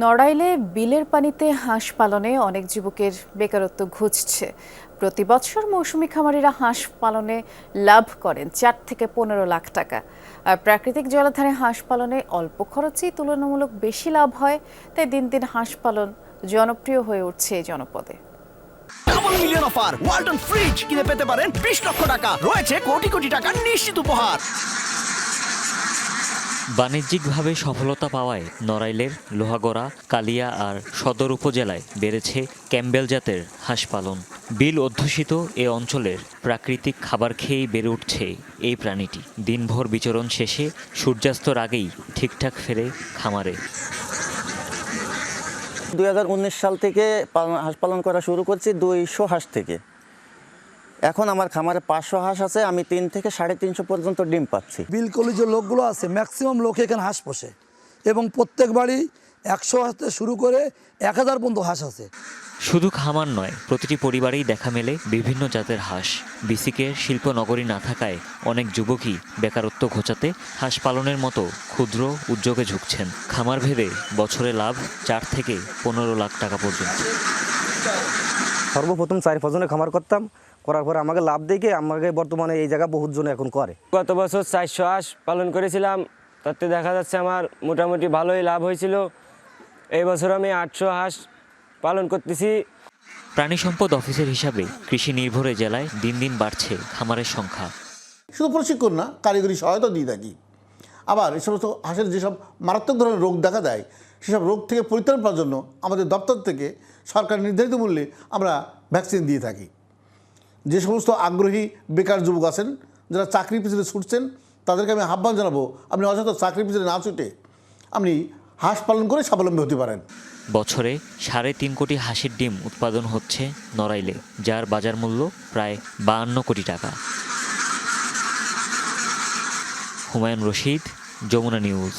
নড়াইলে বিলের পানিতে হাঁস পালনে অনেক যুবকের বেকারত্ব ঘুচছে। প্রতি বছর মৌসুমি খামারিরা হাঁস পালনে লাভ করেন চার থেকে পনেরো লাখ টাকা। আর প্রাকৃতিক জলাধারে হাঁস পালনে অল্প খরচেই তুলনামূলক বেশি লাভ হয়, তাই দিন দিন হাঁস পালন জনপ্রিয় হয়ে উঠছে এই জনপদে। মিলিয়ন অফার ফ্রিজ কিনে পেতে পারেন বিশ লক্ষ টাকা। রয়েছে কোটি কোটি টাকার নিশ্চিত উপহার। বাণিজ্যিকভাবে সফলতা পাওয়ায় নড়াইলের লোহাগড়া, কালিয়া আর সদর উপজেলায় বেড়েছে ক্যাম্বেল জাতের হাঁস পালন। বিল অধ্যুষিত এ অঞ্চলের প্রাকৃতিক খাবার খেয়েই বেড়ে উঠছে এই প্রাণীটি। দিনভর বিচরণ শেষে সূর্যাস্তর আগেই ঠিকঠাক ফেরে খামারে। দু হাজার উনিশ সাল থেকে হাঁস পালন করা শুরু করছি দুইশো হাঁস থেকে। এখন আমার খামারে পাঁচশো হাঁস আছে আমি তিন থেকে সাড়ে তিনশো পর্যন্ত ডিম পাচ্ছি। বিল কলেজের লোকগুলো আছে ম্যাক্সিমাম লোক এখানে হাঁস পোষে। এবং প্রত্যেক বাড়ি একশো হাঁস শুরু করে এক হাজার পর্যন্ত হাঁস আছে। শুধু খামার নয় প্রতিটি পরিবারেই দেখা মেলে বিভিন্ন জাতের হাঁস। বিসিকে শিল্প নগরী না থাকায় অনেক যুবকই বেকারত্ব ঘোচাতে হাঁস পালনের মতো ক্ষুদ্র উদ্যোগে ঝুঁকছেন। খামার ভেদে বছরে লাভ চার থেকে পনেরো লাখ টাকা পর্যন্ত। সর্বপ্রথম চার পাঁচজনে খামার করতাম করার পরে আমাকে লাভ দেখে আমাকে বর্তমানে এই জায়গা বহুত জন এখন করে। গত বছর চারশো হাঁস পালন করেছিলাম তাতে দেখা যাচ্ছে আমার মোটামুটি ভালোই লাভ হয়েছিল। এই বছর আমি আটশো হাঁস পালন করতেছি। প্রাণী সম্পদ অফিসের হিসাবে কৃষি নির্ভর জেলায় দিন দিন বাড়ছে খামারের সংখ্যা। শুধু প্রশিক্ষণ না কারিগরি সহায়তা দিয়ে থাকি। আবার এই সমস্ত হাঁসের যেসব মারাত্মক ধরনের রোগ দেখা দেয় সেসব রোগ থেকে পরিত্রাণ পাওয়ার জন্য আমাদের দপ্তর থেকে সরকার নির্ধারিত মূল্যে আমরা ভ্যাকসিন দিয়ে থাকি। যে সমস্ত আগ্রহী বেকার যুবক আছেন, যারা চাকরির পিছনে ছুটছেন, তাদেরকে আমি আহ্বান জানাব, আপনি অযথা চাকরির পিছনে না ছুটে আপনি হাঁস পালন করে স্বাবলম্বী হতে পারেন। বছরে সাড়ে তিন কোটি হাঁসের ডিম উৎপাদন হচ্ছে নড়াইলে, যার বাজার মূল্য প্রায় বাহান্ন কোটি টাকা। হুমায়ুন রশিদ, যমুনা নিউজ।